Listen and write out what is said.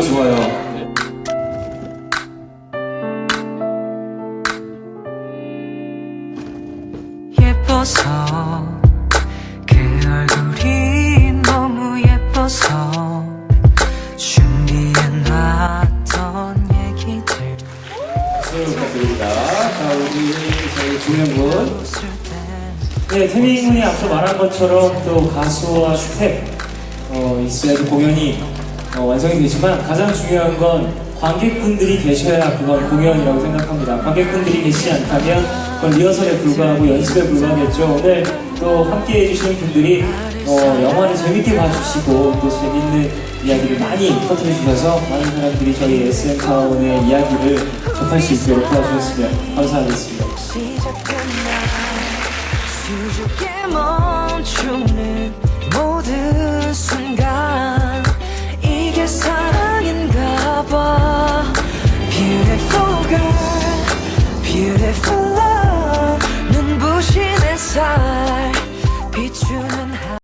좋아요. 예뻐서 그 얼굴이 너무 예뻐서 준비해놨던 얘기들 박수 부탁드립니다. 자, 우리 저희 중년분. 웃을 때 네, 태민 군이 앞서 말한 것처럼 또 가수와 스텝 어, 있어야지 공연이 어, 완성이 되지만 가장 중요한 건 관객분들이 계셔야 그건 공연이라고 생각합니다. 관객분들이 계시지 않다면 그건 리허설에 불과하고 연습에 불과하겠죠. 오늘 또 함께 해주시는 분들이 어, 영화를 재밌게 봐주시고 또 재밌는 이야기를 많이 터뜨려 주셔서 많은 사람들이 저희 SM 타운의 이야기를 접할 수 있도록 도와주셨으면 감사하겠습니다. 수줍게 멈추는 잘 비추는